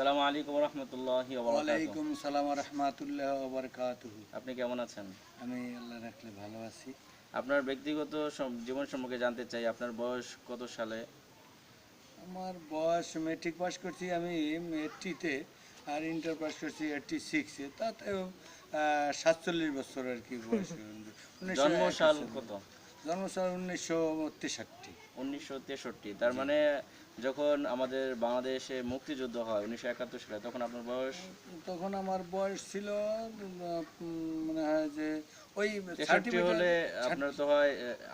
আসসালামু আলাইকুম রহমতুল্লাহি ওয়ালাইকুম সালাম রহমাতুল্লাহ ওবরকাতুহ আপনি কেমন আছেন? আমি আল্লাহ রাখলে ভালো আছি। আপনার ব্যক্তিগত জীবন সম্পর্কে জানতে চাই আপনার বয়স কত সালে? আমার বয়স মেট্রিক পাস করছি আমি এইটটিতে আর ইন্টার পাস করছি এইটটি সিক্সে তাতেও সাতচল্লিশ বছর আর কি বয়স। জন্ম সাল কত? জন্ম সাল উনিশশো তেষট্টি। উনিশশো তেষট্টি। তার মানে যখন আমাদের বাংলাদেশে মুক্তিযুদ্ধ হয় উনিশশো একাত্তর সালে তখন আপনার বয়স? তখন আমার বয়স ছিল মনে হয় যে ওই তেষট্টি হলে আপনার তো হয়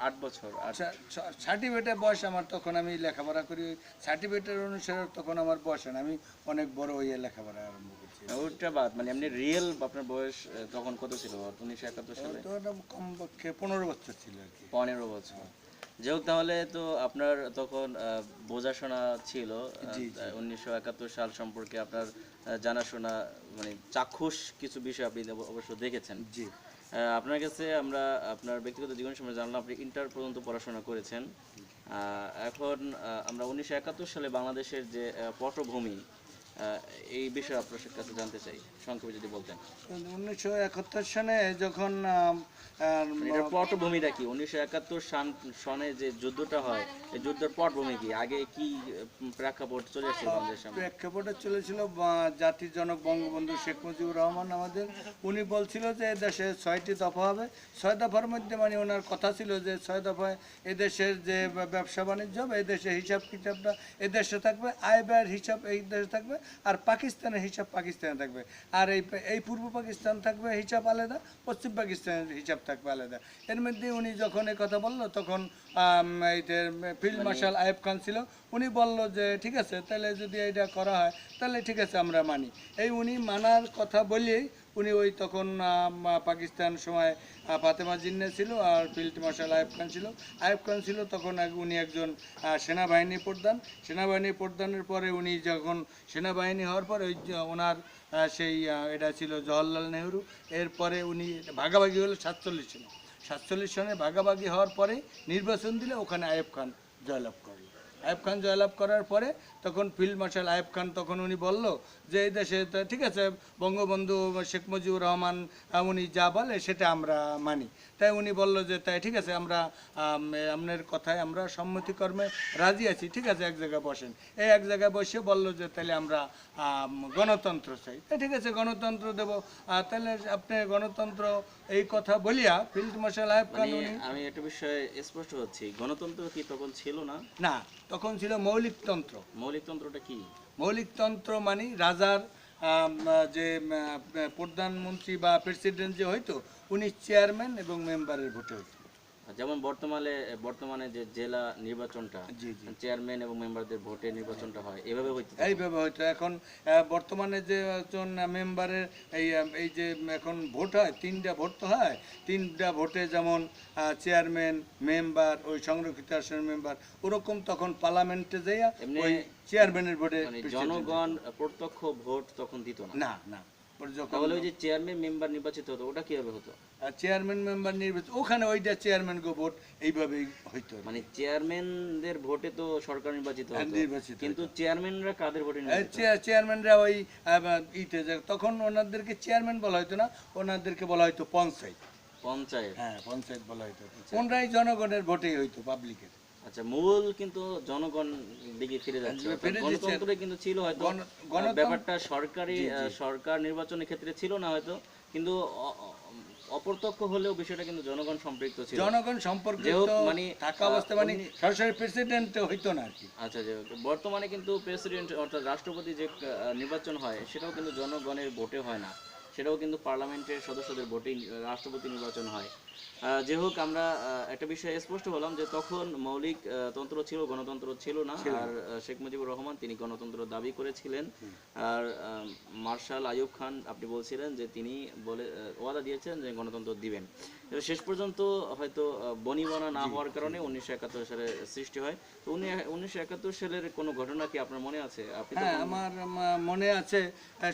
আট বছর সার্টিফিকেটের বয়স আমার তখন আমি লেখাপড়া করি সার্টিফিকেটের অনুসারে তখন আমার বয়স না। আমি অনেক বড় হয়ে লেখাপড়া আরম্ভ করছি। ওইটা বাদ মানে এমনি রিয়েল আপনার বয়স তখন কত ছিল? উনিশশো একাত্তর সালে? কমপক্ষে পনেরো বছর ছিল আর কি। পনেরো বছর। যাই হোক তাহলে তো আপনার তখন বোঝাশোনা ছিল উনিশশো একাত্তর সাল সম্পর্কে আপনার জানাশোনা মানে চাক্ষুষ কিছু বিষয় আপনি অবশ্য দেখেছেন। জি। আপনার কাছে আমরা আপনার ব্যক্তিগত জীবন সম্পর্কে জানলাম আপনি ইন্টার পর্যন্ত পড়াশোনা করেছেন। আহ, এখন আমরা উনিশশো একাত্তর সালে বাংলাদেশের যে পটভূমি এই বিষয়ে আপনার কাছে জানতে চাই সংক্ষেপে যদি বলতেন। উনিশশো একাত্তর সনে যখন মানে পটভূমিটা কি? উনিশশো একাত্তর সান সনে যে যুদ্ধটা হয় এই যুদ্ধের পটভূমি কি? আগে কি প্রেক্ষাপট চলে সামনে? প্রেক্ষাপটে চলেছিল জাতির জনক বঙ্গবন্ধু শেখ মুজিবুর রহমান আমাদের। উনি বলছিল যে এ দেশে ছয়টি দফা হবে। ছয় দফার মধ্যে মানে ওনার কথা ছিল যে ছয় দফায় এদেশের যে ব্যবসা বাণিজ্য হবে এই দেশে হিসাব কিতাবটা এ দেশে থাকবে আয় ব্যয়ের হিসাব এই দেশে থাকবে। আর পাকিস্তানের হিসাব পাকিস্তানে থাকবে। আর এই এই পূর্ব পাকিস্তান থাকবে হিসাব আলাদা, পশ্চিম পাকিস্তানের হিসাব থাকবে আলাদা। এর মধ্যে উনি যখন এই কথা বলল, তখন ফিল্ড মার্শাল আয়েব খান ছিল, উনি বলল যে, ঠিক আছে, তাহলে যদি এটা করা হয়, তাহলে ঠিক আছে, আমরা মানি। এই উনি মানার কথা বলেই উনি ওই তখন পাকিস্তান সময় ফাতেমা জিন্না ছিল আর ফিল্ড মার্শাল আয়েব খান ছিল। আয়েব খান ছিল তখন উনি একজন সেনাবাহিনী প্রধান। সেনাবাহিনী প্রধানের পরে উনি যখন সেনাবাহিনী হওয়ার পরে ওই ওনার সেই এটা ছিল জওয়াহরলাল নেহরু। এরপরে উনি ভাগাভাগি হলো সাতচল্লিশ সনে সাতচল্লিশ সনে ভাগাভাগি হওয়ার পরে নির্বাচন দিলে ওখানে আয়ব খান জয়লাভ করল আয়ব খান জয়লাভ করার পরে তখন ফিল্ড মার্শাল আয়েব খান তখন উনি বলল যে এই দেশে ঠিক আছে বঙ্গবন্ধু শেখ মুজিবুর রহমান উনি যা বলে সেটা আমরা মানি। তাই উনি বলল যে তাই ঠিক আছে আমরা আপনার কথায় আমরা সম্মতিকর্মে রাজি আছি ঠিক আছে এক জায়গায় বসেন। এই এক জায়গায় বসে বলল যে তাহলে আমরা গণতন্ত্র চাই। তা ঠিক আছে গণতন্ত্র দেব। তাহলে আপনি গণতন্ত্র এই কথা বলিয়া ফিল্ড মার্শাল আয়েব খান মানে উনি আমি একটা বিষয়ে স্পষ্ট হচ্ছি। গণতন্ত্র কি তখন ছিল না? না তখন ছিল মৌলিকতন্ত্র। মৌলিকতন্ত্রটা কি? মৌলিকতন্ত্র মানে রাজার যে প্রধানমন্ত্রী বা প্রেসিডেন্ট যে হইতো, উনি চেয়ারম্যান এবং মেম্বারের ভোটে হইতো। যেমন বর্তমানে বর্তমানে যে জেলা নির্বাচনটা চেয়ারম্যান এবং মেম্বারদের ভোটে নির্বাচনটা হয় এভাবে হইতে এইভাবে হয়তো এখন বর্তমানে যে একজন মেম্বারের এই এই যে এখন ভোট হয় তিনটা ভোট তো হয় তিনটা ভোটে যেমন চেয়ারম্যান মেম্বার ওই সংরক্ষিত আসনের মেম্বার ওরকম তখন পার্লামেন্টে যাইয়া ওই চেয়ারম্যানের ভোটে মানে জনগণ প্রত্যক্ষ ভোট তখন দিত না? না না। তাহলে ওই যে চেয়ারম্যান মেম্বার নির্বাচিত হতো ওটা কীভাবে হতো? চেয়ারম্যান মেম্বার নির্বাচন ওখানে ওইটা চেয়ারম্যান গো ভোট এইভাবেই হইতো। মানে চেয়ারম্যানদের ভোটে তো সরকার নির্বাচিত হতো। নির্বাচিত কিন্তু চেয়ারম্যানরা কাদের ভোটে এই নির্বাচিত? চেয়ার- চেয়ারম্যানরা ওই ইতে তখন ওনাদেরকে চেয়ারম্যান বলা হতো না ওনাদেরকে বলা হতো পঞ্চায়েত। পঞ্চায়েত। হ্যাঁ পঞ্চায়েত বলা হতো কোনটাই জনগণের ভোটেই হইতো পাবলিকের আচ্ছা মূল কিন্তু জনগণ দিকে ফিরে যাচ্ছে যাচ্ছে। গণতন্ত্রে কিন্তু ছিল হয়তো ব্যাপারটা সরকারি সরকার নির্বাচনের ক্ষেত্রে ছিল না হয়তো কিন্তু অপ্রত্যক্ষ হলেও বিষয়টা কিন্তু জনগণ সম্পৃক্ত ছিল। জনগণ সম্পর্কে তো মানে, থাকা অবস্থা মানে সরাসরি প্রেসিডেন্ট হইতো না আর কি। আচ্ছা যে বর্তমানে কিন্তু প্রেসিডেন্ট অর্থাৎ রাষ্ট্রপতি যে নির্বাচন হয় সেটাও কিন্তু জনগণের ভোটে হয় না। সেটাও কিন্তু পার্লামেন্টের সদস্যদের ভোটেই রাষ্ট্রপতি নির্বাচন হয়। যে হোক আমরা একটা বিষয়ে স্পষ্ট হলাম যে তখন মৌলিক তন্ত্র ছিল গণতন্ত্র ছিল না। আর শেখ মুজিবুর রহমান তিনি গণতন্ত্র দাবি করেছিলেন। আর মার্শাল আইয়ুব খান আপনি বলছিলেন যে তিনি বলে ওয়াদা দিয়েছেন যে গণতন্ত্র দিবেন। শেষ পর্যন্ত হয়তো বনিবনা না হওয়ার কারণে উনিশশো একাত্তর সালে সৃষ্টি হয়। তো উনি উনিশশো একাত্তর সালের কোনো ঘটনা কি আপনার মনে আছে? আপনি হ্যাঁ আমার মনে আছে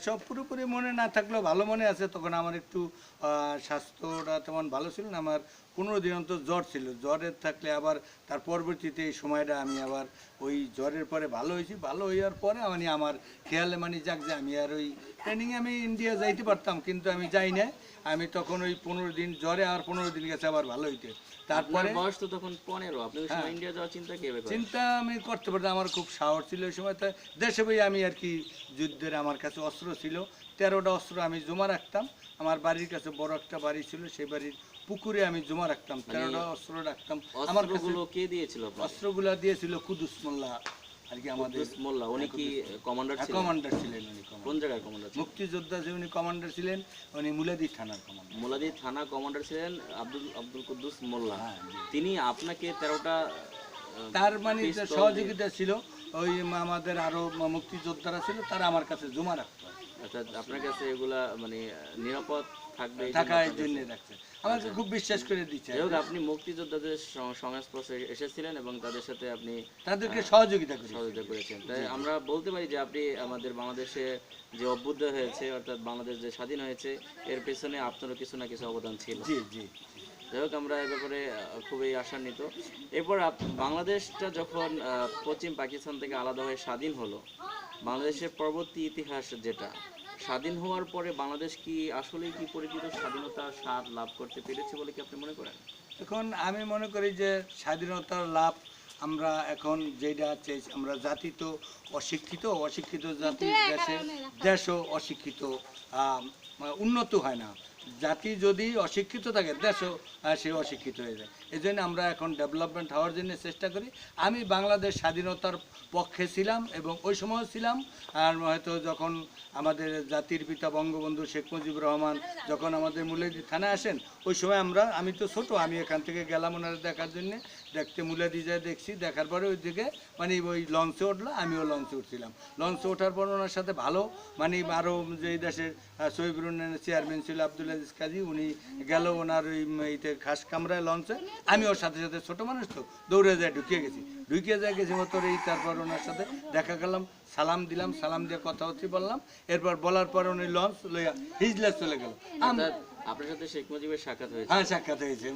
সব পুরোপুরি মনে না থাকলেও ভালো মনে আছে। তখন আমার একটু আহ, স্বাস্থ্যটা তেমন ভালো ছিল আমার পনেরো দিন অন্তর জ্বর ছিল। জ্বরের থাকলে আবার তার পরবর্তীতে এই সময়টা আমি আবার ওই জ্বরের পরে ভালো হয়েছি। ভালো হইয়ার পরে মানে আমার খেয়ালে মানে যাক যে আমি আর ওই ট্রেনিংয়ে আমি ইন্ডিয়া যাইতে পারতাম কিন্তু আমি যাই না আমি তখন ওই পনেরো দিন জ্বরে আর পনেরো দিন গেছে আবার ভালো হইতে। তারপরে বয়স তো তখন পনেরো। আপনি ইন্ডিয়া যাওয়ার চিন্তা কে চিন্তা আমি করতে পারতাম আমার খুব সাহস ছিল ওই সময়। দেশে বই আমি আর কি যুদ্ধের আমার কাছে অস্ত্র ছিল। তেরোটা অস্ত্র আমি জমা রাখতাম। আমার বাড়ির কাছে বড় একটা বাড়ি ছিল সেই বাড়ির পুকুরে আমি জমা রাখতাম তেরোটা অস্ত্র রাখতাম। আমার কাছে কে দিয়েছিল অস্ত্রগুলা দিয়েছিল কুদুস মোল্লা আর কি আমাদের মোল্লা উনি কি কমান্ডার ছিলেন? কমান্ডার ছিলেন উনি কোন জায়গায় কমান্ডার মুক্তিযোদ্ধা যে উনি কমান্ডার ছিলেন উনি মুলাদি থানার কমান্ডার। মোলাদি থানা কমান্ডার ছিলেন আব্দুল আব্দুল কুদ্দুস মোল্লা। তিনি আপনাকে তেরোটা তার মানে সহযোগিতা ছিল ওই আমাদের আরও মুক্তিযোদ্ধারা ছিল তারা আমার কাছে জমা রাখতো। অর্থাৎ আপনার কাছে এগুলা মানে নিরাপদ থাকবে থাকার জন্য রাখছে আমাকে খুব বিশ্বাস করে দিচ্ছে হোক আপনি মুক্তিযোদ্ধাদের সংস্পর্শে এসেছিলেন এবং তাদের সাথে আপনি তাদেরকে সহযোগিতা সহযোগিতা করেছেন। তাই আমরা বলতে পারি যে আপনি আমাদের বাংলাদেশে যে অভ্যুদয় হয়েছে অর্থাৎ বাংলাদেশ যে স্বাধীন হয়েছে এর পেছনে আপনারও কিছু না কিছু অবদান ছিল। জি জি যাই হোক আমরা এ ব্যাপারে খুবই আশান্বিত। এরপর বাংলাদেশটা যখন পশ্চিম পাকিস্তান থেকে আলাদা হয়ে স্বাধীন হলো বাংলাদেশের পরবর্তী ইতিহাস যেটা? স্বাধীন হওয়ার পরে বাংলাদেশ কি আসলে কি পরিচিত স্বাধীনতার স্বাদ লাভ করতে পেরেছে বলে কি আপনি মনে করেন? এখন আমি মনে করি যে স্বাধীনতার লাভ আমরা এখন যেটা আছে আমরা জাতি তো অশিক্ষিত অশিক্ষিত জাতি দেশে দেশও অশিক্ষিত উন্নত হয় না। জাতি যদি অশিক্ষিত থাকে দেশও আহ, সে অশিক্ষিত হয়ে যায়। এই জন্য আমরা এখন ডেভেলপমেন্ট হওয়ার জন্য চেষ্টা করি। আমি বাংলাদেশ স্বাধীনতার পক্ষে ছিলাম এবং ওই সময় ছিলাম। আর হয়তো যখন আমাদের জাতির পিতা বঙ্গবন্ধু শেখ মুজিবুর রহমান যখন আমাদের মুলেদি থানায় আসেন ওই সময় আমরা আমি তো ছোট আমি এখান থেকে গেলাম ওনারা দেখার জন্য। দেখতে মুলাদি যায় দেখছি, দেখার পরে ওই দিকে মানে ওই লঞ্চে উঠল, আমিও লঞ্চে উঠছিলাম। লঞ্চে ওঠার পর ওনার সাথে ভালো মানে আরও যে দেশের সহিবুর চেয়ারম্যান ছিল আব্দুল আজিজ কাজী, উনি গেল ওনার ওই ইতে খাস কামরায় লঞ্চে। আমি ওর সাথে সাথে ছোট মানুষ তো, দৌড়ে যায় ঢুকিয়ে গেছি। ঢুকিয়ে যায় গেছি মতো এই তারপর ওনার সাথে দেখা করলাম, সালাম দিলাম, সালাম দিয়ে কথা হচ্ছে বললাম। এরপর বলার পর উনি লঞ্চ লইয়া হিজলে চলে গেল। আপনার সাথে শেখ মুজিবের সাক্ষাৎ হয়েছে। হ্যাঁ সাক্ষাৎ হয়েছে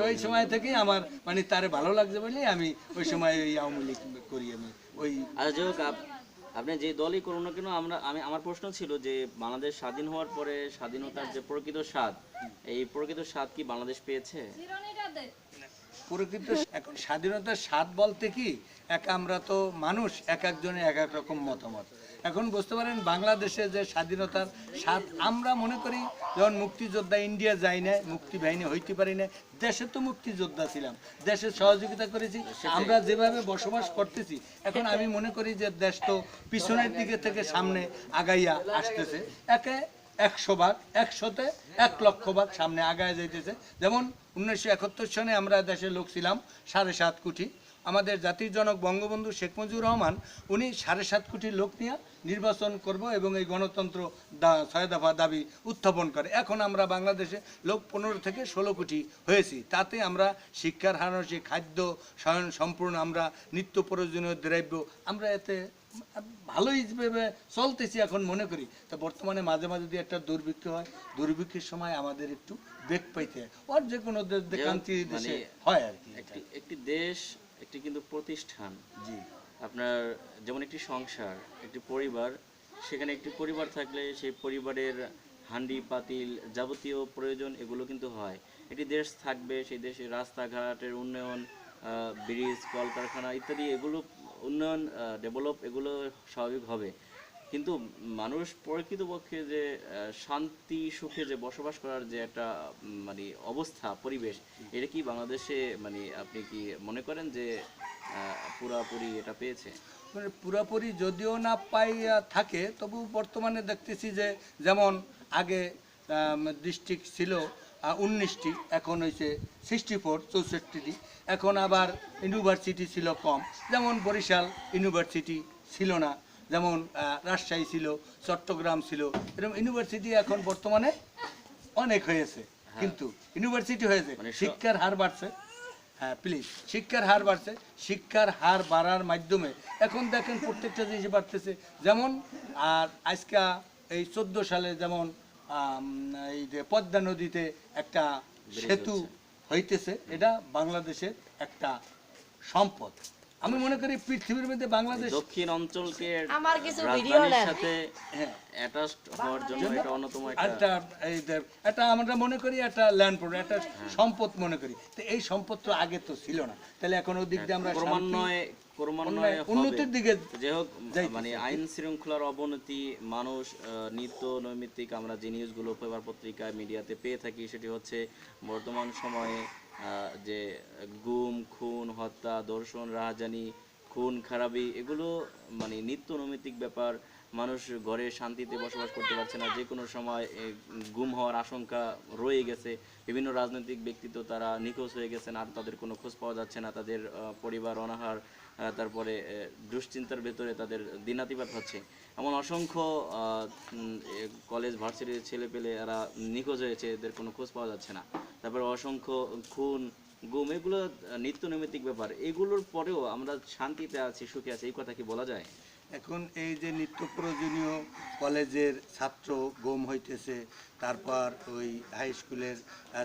ওই- সময় থেকেই আমার মানে তারে ভালো লাগছে বলে আমি ওই সময় ওই আওয়ামী লীগ করি আমি ওই আচ্ছা যাই হোক আপনি যে দলই করুন না কেন আমরা আমি আমার প্রশ্ন ছিল যে বাংলাদেশ স্বাধীন হওয়ার পরে স্বাধীনতার যে প্রকৃত স্বাদ এই প্রকৃত স্বাদ কি বাংলাদেশ পেয়েছে? প্রকৃত এখন স্বাধীনতার স্বাদ বলতে কি এক আমরা তো মানুষ এক একজনের এক এক রকম মতামত। এখন বুঝতে পারেন বাংলাদেশে যে স্বাধীনতার স্বাদ আমরা মনে করি যখন মুক্তিযোদ্ধা ইন্ডিয়া যাই না মুক্তি বাহিনী হইতে পারি না দেশে তো মুক্তিযোদ্ধা ছিলাম দেশের সহযোগিতা করেছি আমরা যেভাবে বসবাস করতেছি এখন আমি মনে করি যে দেশ তো পিছনের দিকে থেকে সামনে আগাইয়া আসতেছে। একে একশো ভাগ একশোতে এক লক্ষ ভাগ সামনে আগায় যাইতেছে। যেমন উনিশশো একাত্তর সনে আমরা দেশের লোক ছিলাম সাড়ে সাত কোটি। আমাদের জাতির জনক বঙ্গবন্ধু শেখ মুজিবুর রহমান উনি সাড়ে সাত কোটি লোক নিয়ে নির্বাচন করব এবং এই গণতন্ত্র দা- ছয় দফা দাবি উত্থাপন করে। এখন আমরা বাংলাদেশে লোক পনেরো থেকে ষোলো কোটি হয়েছি। তাতে আমরা শিক্ষার হার হচ্ছে খাদ্য স্বয়ং সম্পূর্ণ আমরা নিত্য প্রয়োজনীয় দ্রব্য আমরা এতে ভালোই ভেবে চলতেছি এখন মনে করি। তা বর্তমানে মাঝে মাঝে যদি একটা দুর্ভিক্ষ হয়। দুর্ভিক্ষের সময় আমাদের একটু বেগ পাইতে হয়। আর যে কোনো দেশ- দেশে মানে হয় আর কি। একটি দেশ একটি কিন্তু প্রতিষ্ঠান। জি। আপনার যেমন একটি সংসার একটি পরিবার সেখানে একটি পরিবার থাকলে সেই পরিবারের হান্ডি পাতিল যাবতীয় প্রয়োজন এগুলো কিন্তু হয়। একটি দেশ থাকবে সেই দেশে রাস্তাঘাটের উন্নয়ন ব্রিজ কলকারখানা ইত্যাদি এগুলো উন্নয়ন ডেভেলপ এগুলো স্বাভাবিক হবে। কিন্তু মানুষ প্রকৃতপক্ষে যে শান্তি, সুখে যে বসবাস করার যে একটা মানে অবস্থা, পরিবেশ, এটা কি বাংলাদেশে মানে আপনি কি মনে করেন যে পুরাপুরি এটা পেয়েছে? মানে পুরোপুরি যদিও না পাইয়া থাকে, তবু বর্তমানে দেখতেছি যে, যেমন আগে ডিস্ট্রিক্ট ছিল উনিশটি, এখন হয়েছে সিক্সটি ফোর চৌষট্টিটি, এখন আবার ইউনিভার্সিটি ছিল কম। যেমন বরিশাল ইউনিভার্সিটি ছিল না। যেমন রাজশাহী ছিল চট্টগ্রাম ছিল এরকম ইউনিভার্সিটি এখন বর্তমানে অনেক হয়েছে। কিন্তু ইউনিভার্সিটি হয়েছে। মানে শিক্ষার হার বাড়ছে। হ্যাঁ প্লিজ শিক্ষার হার বাড়ছে। শিক্ষার হার বাড়ার মাধ্যমে এখন দেখেন প্রত্যেকটা জিনিস বাড়তেছে। যেমন আর আজকা এই চোদ্দ সালে যেমন এই যে পদ্মা নদীতে একটা সেতু হইতেছে এটা বাংলাদেশের একটা সম্পদ। আমি মনে করি পৃথিবীর মধ্যে বাংলাদেশ দক্ষিণ অঞ্চলকে আমার কিছু ভিডিও নেন। সাথে হ্যাঁ অ্যাটাচড হওয়ার জন্য এটা অন্যতম একটা যে- এটা আমরা মনে করি একটা ল্যান্ড প্রোডাক্ট একটা সম্পদ মনে করি। তো এই সম্পদ তো আগে তো ছিল না। তাহলে এখন ওই দিক দিয়ে আমরা ক্রমান্বয়ে ক্রমান্বয়ে উন্নতির দিকে যাই হোক মানে আইন শৃঙ্খলার অবনতি মানুষ নিত্য নৈমিত্তিক আমরা যে নিউজগুলো পেপার পত্রিকা মিডিয়াতে পেয়ে থাকি সেটি হচ্ছে বর্তমান সময়ে যে গুম, খুন, হত্যা ধর্ষণ রাহাজানি, খুন, খারাপি, এগুলো মানে নিত্য নৈমিত্তিক ব্যাপার। মানুষ ঘরে শান্তিতে বসবাস করতে পারছে না। যে কোনো সময় গুম হওয়ার আশঙ্কা রয়ে গেছে। বিভিন্ন রাজনৈতিক ব্যক্তিত্ব তারা নিখোঁজ হয়ে গেছেন, আর তাদের কোনো খোঁজ পাওয়া যাচ্ছে না। তাদের পরিবার অনাহার তারপরে দুশ্চিন্তার ভেতরে তাদের দিনাতিপাত হচ্ছে। এমন অসংখ্য কলেজ ভার্সিটির ছেলে পেলে এরা নিখোঁজ হয়েছে, এদের কোনো খোঁজ পাওয়া যাচ্ছে না। তারপরে অসংখ্য খুন, গুম, এগুলো নিত্য নৈমিত্তিক ব্যাপার। এগুলোর পরেও আমরা শান্তিতে আছি, সুখে আছি, এই কথা কি বলা যায়? এখন এই যে নিত্য প্রয়োজনীয় কলেজের ছাত্র গম হইতেছে, তারপর ওই হাই স্কুলের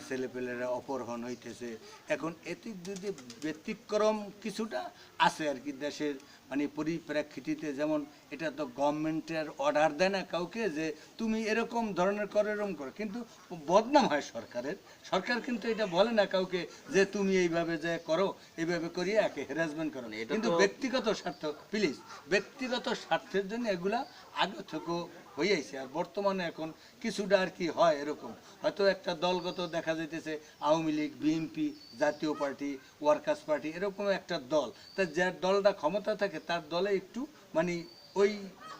ছেলেপেলেরা অপহরণ হইতেছে, এখন এতে যদি ব্যতিক্রম কিছুটা আছে আর কি দেশের মানে পরিপ্রেক্ষিতে যেমন এটা তো গভর্নমেন্টের অর্ডার দেয় না কাউকে যে তুমি এরকম ধরনের করো এরকম করো। কিন্তু বদনাম হয় সরকারের। সরকার কিন্তু এটা বলে না কাউকে যে তুমি এইভাবে যে করো এইভাবে করিয়ে একে হ্যারাসমেন্ট করো না। এটা কিন্তু ব্যক্তিগত স্বার্থ প্লিজ ব্যক্তিগত স্বার্থের জন্য এগুলা আগে থেকে হইয়াছে আর বর্তমানে এখন কিছুটা আর কি হয় এরকম। হয়তো একটা দলগত দেখা যাইতেছে, Awami League, BNP, Jatiya party, workers party, এরকম একটা দল। তা যার দলটা ক্ষমতা থাকে, তার দলে একটু মানে ওই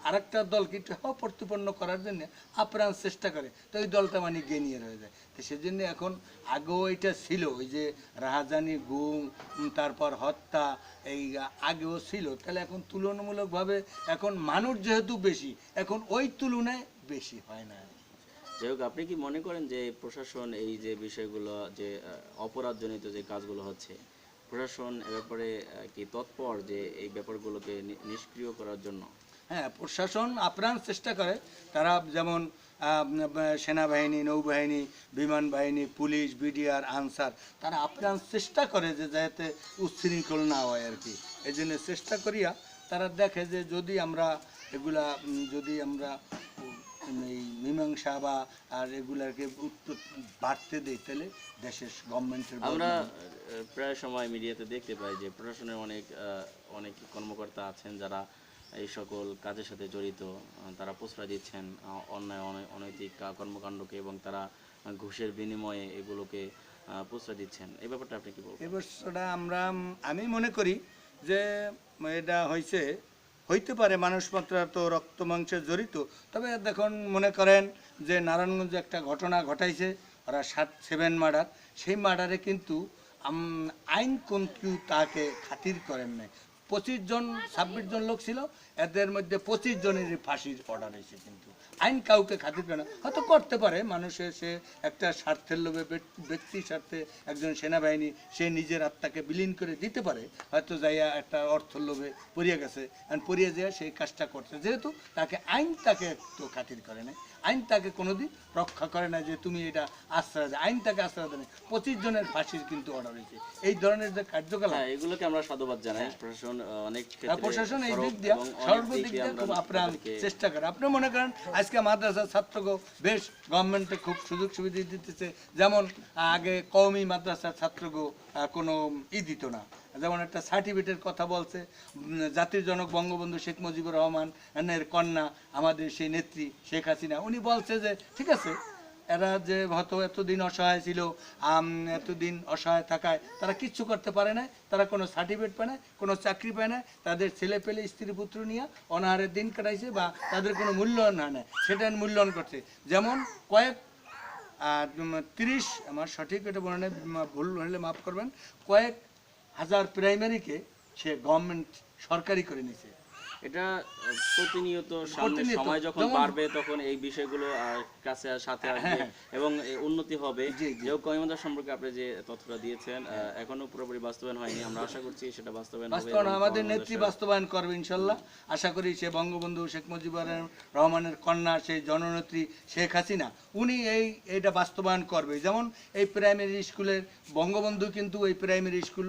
আরেকটা দলকে একটু অপ্রতিপন্ন করার জন্য আপ্রাণ চেষ্টা করে। তো ওই দলটা মানে গেনিয়ে রয়ে যায়। তো সেজন্য এখন আগেও এটা ছিল, ওই যে রাহাজানি, গুম তারপর হত্যা, এই আগেও ছিল। তাহলে এখন তুলনামূলকভাবে এখন মানুষ যেহেতু বেশি, এখন ওই তুলনায় বেশি হয় না। যাই হোক, আপনি কি মনে করেন যে প্রশাসন এই যে বিষয়গুলো, যে অপরাধজনিত যে কাজগুলো হচ্ছে, প্রশাসন এ ব্যাপারে কি তৎপর যে এই ব্যাপারগুলোকে নিষ্ক্রিয় করার জন্য? হ্যাঁ প্রশাসন আপ্রাণ চেষ্টা করে। তারা যেমন সেনাবাহিনী, নৌবাহিনী, বিমান বাহিনী, পুলিশ, বিডিআর, আনসার, তারা আপ্রাণ চেষ্টা করে যে যাতে উচ্ছৃঙ্খল না হয় আর কি। এই জন্য চেষ্টা করিয়া তারা দেখে যে যদি আমরা এগুলা যদি আমরা এই মীমাংসা বা, আর এগুলাকে উত্তর বাড়তে দিই, তাহলে দেশের গভর্নমেন্টের আমরা প্রায় সময় মিডিয়াতে দেখতে পাই যে প্রশাসনের অনেক অনেক কর্মকর্তা আছেন যারা এই সকল কাজের সাথে জড়িত তারা প্রশ্রয় দিচ্ছেন অন্যায় অনৈতিক কর্মকাণ্ডকে এবং তারা ঘুষের বিনিময়ে এগুলোকে প্রশ্রয় দিচ্ছেন। এই ব্যাপারটা আপনি কি বলবেন? এবছরটা আমরা, আমি মনে করি যে, এটা হয়েছে হইতে পারে মানুষ তো রক্ত মাংসে জড়িত, তবে দেখুন, মনে করেন যে নারায়ণগঞ্জে একটা ঘটনা ঘটাইছে, ওরা সাত, সেভেন মার্ডার, সেই মার্ডারে কিন্তু আইন কোন কেউ তাকে খাতির করেন নাই। পঁচিশ জন ছাব্বিশ জন লোক ছিল। এদের মধ্যে পঁচিশ জনেরই ফাঁসির অর্ডার হয়েছে কিন্তু। আইন কাউকে খাতির করে না। হয়তো করতে পারে মানুষের সে একটা স্বার্থের লোভে ব্যক- ব্যক্তির স্বার্থে একজন সেনাবাহিনী সে নিজের আত্মাকে বিলীন করে দিতে পারে হয়তো যাইয়া একটা অর্থ লোভে পড়িয়ে গেছে। আর পড়িয়ে যায় সেই কাজটা করছে। যেহেতু তাকে আইন তাকে তো খাতির করে না আইন তাকে কোনোদিন রক্ষা করে না যে তুমি এটা আশ্রয় দেয় আইন তাকে আশ্রয় দেয় পঁচিশ জনের ফাঁসির কিন্তু অর্ডার হয়েছে। এই ধরনের যে কার্যকলাপ হ্যাঁ এগুলোকে আমরা সাধুবাদ জানাই। প্রশাসন অনেক প্রশাসন এই দিক দিয়ে সর্বদিক দিয়ে খুব আপ্রাণ চেষ্টা করে আপনি মনে করেন আজকে মাদ্রাসার বেশ গভর্নমেন্টে খুব সুযোগ সুবিধা দিতেছে। যেমন আগে কওমি মাদ্রাসার ছাত্রকে আহ, কোনো ই দিত না। যেমন একটা সার্টিফিকেটের কথা বলছে জাতির জনক বঙ্গবন্ধু শেখ মুজিবুর রহমান এর কন্যা আমাদের সেই নেত্রী শেখ হাসিনা উনি বলছে যে ঠিক আছে এরা যে হয়তো এতদিন অসহায় ছিল এতদিন অসহায় থাকায়, তারা কিচ্ছু করতে পারে না, তারা কোনো সার্টিফিকেট পায় না, কোনো চাকরি পায় না, তাদের ছেলে পেলে, স্ত্রী পুত্র নিয়ে অনাহারের দিন কাটাইছে বা তাদের কোনো মূল্যায়ন হয় না, সেটা মূল্যায়ন করছে। যেমন কয়েক তিরিশ, আমার সঠিক এটা মনে ভুল হলে মাফ করবেন, কয়েক হাজার প্রাইমারিকে সে গভর্নমেন্ট সরকারি করে নিছে এটা প্রতিনিয়ত সামনে সময় যখন বাড়বে তখন এই বিষয়গুলো কাছে আর সাথে আসবে এবং উন্নতি হবে। যেও কমিমদার সম্পর্কে আপনি যে তথ্যটা দিয়েছেন এখনও পুরোপুরি বাস্তবায়ন হয়নি। আমরা আশা করছি সেটা বাস্তবায়ন হবে আমাদের নেত্রী বাস্তবায়ন করবে ইনশাল্লাহ। আশা করি সে বঙ্গবন্ধু শেখ মুজিবুর রহমানের কন্যা সেই জননেত্রী শেখ হাসিনা উনি এই এটা বাস্তবায়ন করবে। যেমন এই প্রাইমারি স্কুলের বঙ্গবন্ধু কিন্তু এই প্রাইমারি স্কুল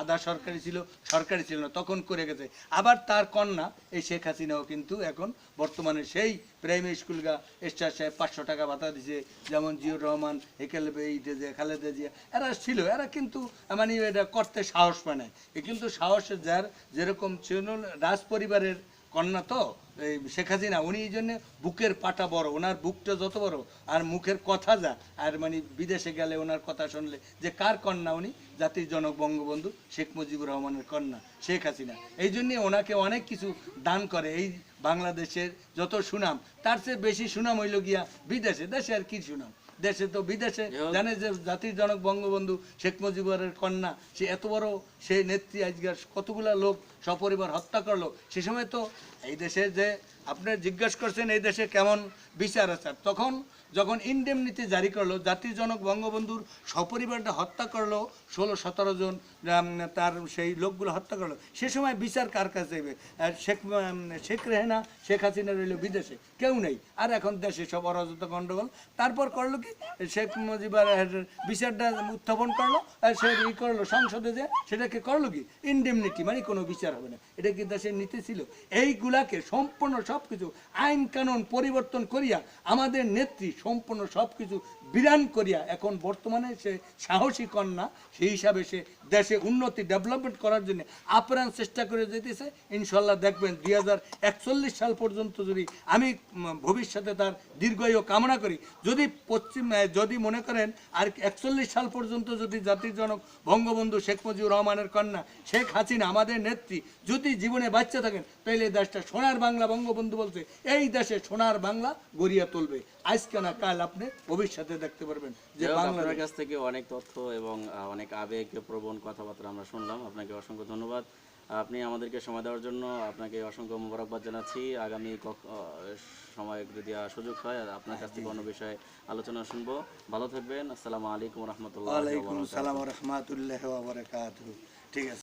আধা সরকারি ছিল সরকারি ছিল না তখন করে গেছে। আবার তার কন্যা এই শেখ হাসিনাও কিন্তু এখন বর্তমানে সেই প্রাইমারি স্কুল গা স্টার সাহেব পাঁচশো টাকা ভাতা দিছে, যেমন জিয়র রহমান হেকেল যে খালেদা জিয়া। এরা ছিল, এরা কিন্তু মানে এটা করতে সাহস পায় না কিন্তু সাহসের যার যেরকম ছিল রাজ পরিবারের কন্যা তো, এই শেখ হাসিনা, উনি এই জন্য বুকের পাটা বড়, ওনার বুকটা যত বড়, আর মুখের কথা যা, আর মানে বিদেশে গেলে ওনার কথা শুনলে, যে কার কন্যা উনি? জাতির জনক বঙ্গবন্ধু শেখ মুজিবুর রহমানের কন্যা, শেখ হাসিনা। এই জন্যে ওনাকে অনেক কিছু দান করে, এই বাংলাদেশের যত সুনাম তার চেয়ে বেশি সুনাম হইল গিয়া বিদেশে। দেশে আর কি সুনাম? দেশে তো বিদেশে জানে যে জাতির জনক বঙ্গবন্ধু শেখ মুজিবুরের কন্যা সে এত বড় সেই নেত্রী আজকে কতগুলা লোক সপরিবার হত্যা করল। সে সময় তো এই দেশে যে আপনি জিজ্ঞাসা করছেন এই দেশে কেমন বিচার আছে? তখন যখন ইন্ডেমনিটি জারি করল, জাতির জনক বঙ্গবন্ধুর সপরিবারটা হত্যা করল, ষোলো, সতেরো জন তার সেই লোকগুলো হত্যা করল, সে সময় বিচার কার কাছে যাবে শেখ শেখ রেহেনা, শেখ হাসিনা রইল বিদেশে, কেউ নেই। আর এখন দেশে সব অরাজতা গণ্ডগোল তারপর করল কি? শেখ মুজিবার বিচারটা উত্থাপন করল সে ই করল সংসদে যে সেটাকে করল কি? ইন্ডেমনিটি মানে কোনো বিচার হবে না। এটা কি দেশের নীতি ছিল? এইগুলাকে সম্পূর্ণ সব কিছু আইন কানুন পরিবর্তন করিয়া আমাদের নেত্রী সম্পূর্ণ সব কিছু বিরান করিয়া এখন বর্তমানে সে সাহসী কন্যা সেই হিসাবে সে দেশে উন্নতি ডেভেলপমেন্ট করার জন্য আপ্রাণ চেষ্টা করে যেতেছে। ইনশাল্লাহ দেখবেন দুই হাজার একচল্লিশ সাল পর্যন্ত যদি আমি ভবিষ্যতে তার দীর্ঘায়ু কামনা করি যদি পশ্চিম যদি মনে করেন আর একচল্লিশ সাল পর্যন্ত যদি জাতির জনক বঙ্গবন্ধু শেখ মুজিবুর রহমানের কন্যা শেখ হাসিনা আমাদের নেত্রী যদি জীবনে বাচ্চা থাকেন তাহলে দেশটা সোনার বাংলা বঙ্গবন্ধু বলছে এই দেশে সোনার বাংলা গড়িয়া তুলবে। আজকে না কাল আপনি ভবিষ্যতে দেখতে পারবেন যে যাই হোক, বাংলা আপনার কাছ থেকে অনেক তথ্য এবং অনেক আবেগ প্রবণ কথাবার্তা আমরা শুনলাম। আপনাকে অসংখ্য ধন্যবাদ। আপনি আমাদেরকে সময় দেওয়ার জন্য আপনাকে অসংখ্য মোবারকবাদ জানাচ্ছি। আগামী সময় যদি সুযোগ হয় আপনার কাছ থেকে অন্য বিষয়ে আলোচনা শুনব। ভালো থাকবেন। আসসালামু আলাইকুম রহমতুল্লাহ ঠিক আছে।